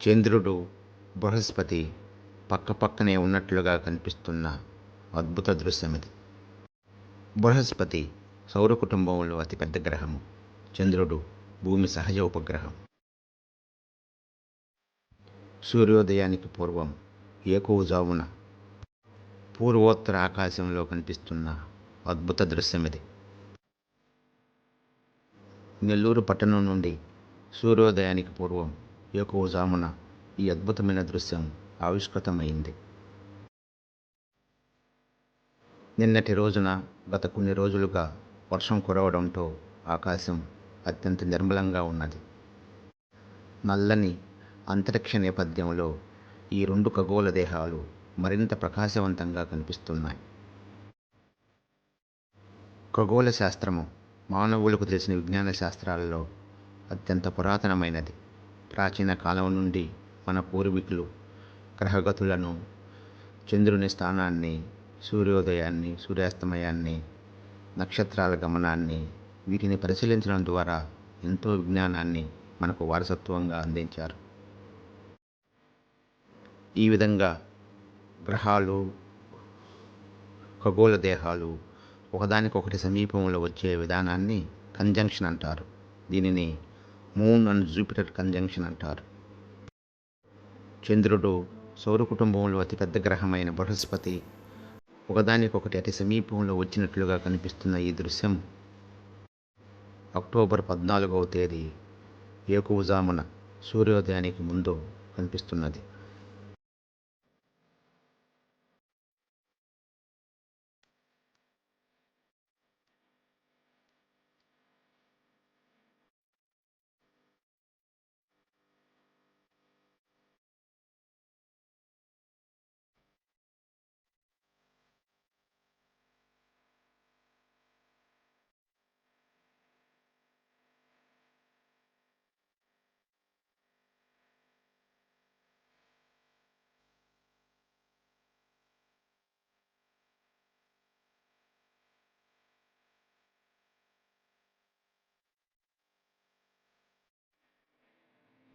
చంద్రుడు బృహస్పతి పక్కపక్కనే ఉన్నట్లుగా కనిపిస్తున్న అద్భుత దృశ్యం ఇది బృహస్పతి సౌర కుటుంబంలో అతిపెద్ద గ్రహము. చంద్రుడు భూమి సహజ ఉపగ్రహం. సూర్యోదయానికి పూర్వం ఏకోజావున పూర్వోత్తర ఆకాశంలో కనిపిస్తున్న అద్భుత దృశ్యం ఇది నెల్లూరు పట్టణం నుండి సూర్యోదయానికి పూర్వం ఏకువజామున ఈ అద్భుతమైన దృశ్యం ఆవిష్కృతమైంది. నిన్నటి రోజున గత కొన్ని రోజులుగా వర్షం కురవడంతో ఆకాశం అత్యంత నిర్మలంగా ఉన్నది. నల్లని అంతరిక్ష నేపథ్యంలో ఈ రెండు ఖగోళ దేహాలు మరింత ప్రకాశవంతంగా కనిపిస్తున్నాయి. ఖగోళ శాస్త్రము మానవులకు తెలిసిన విజ్ఞాన శాస్త్రాలలో అత్యంత పురాతనమైనది. ప్రాచీన కాలం నుండి మన పూర్వీకులు గ్రహగతులను చంద్రుని స్థానాన్ని సూర్యోదయాన్ని సూర్యాస్తమయాన్ని నక్షత్రాల గమనాన్ని వీటిని పరిశీలించడం ద్వారా ఎంతో విజ్ఞానాన్ని మనకు వారసత్వంగా అందించారు. ఈ విధంగా గ్రహాలు ఖగోళ దేహాలు ఒకదానికొకటి సమీపంలో వచ్చే విధానాన్ని కంజంక్షన్ అంటారు. దీనిని మూన్ అండ్ జూపిటర్ కంజంక్షన్ అంటారు. చంద్రుడు సౌర కుటుంబంలో అతిపెద్ద గ్రహమైన బృహస్పతి ఒకదానికొకటి అతి సమీపంలో వచ్చినట్లుగా కనిపిస్తున్న ఈ దృశ్యం అక్టోబర్ పద్నాలుగవ తేదీ ఏకువజామున సూర్యోదయానికి ముందు కనిపిస్తున్నది.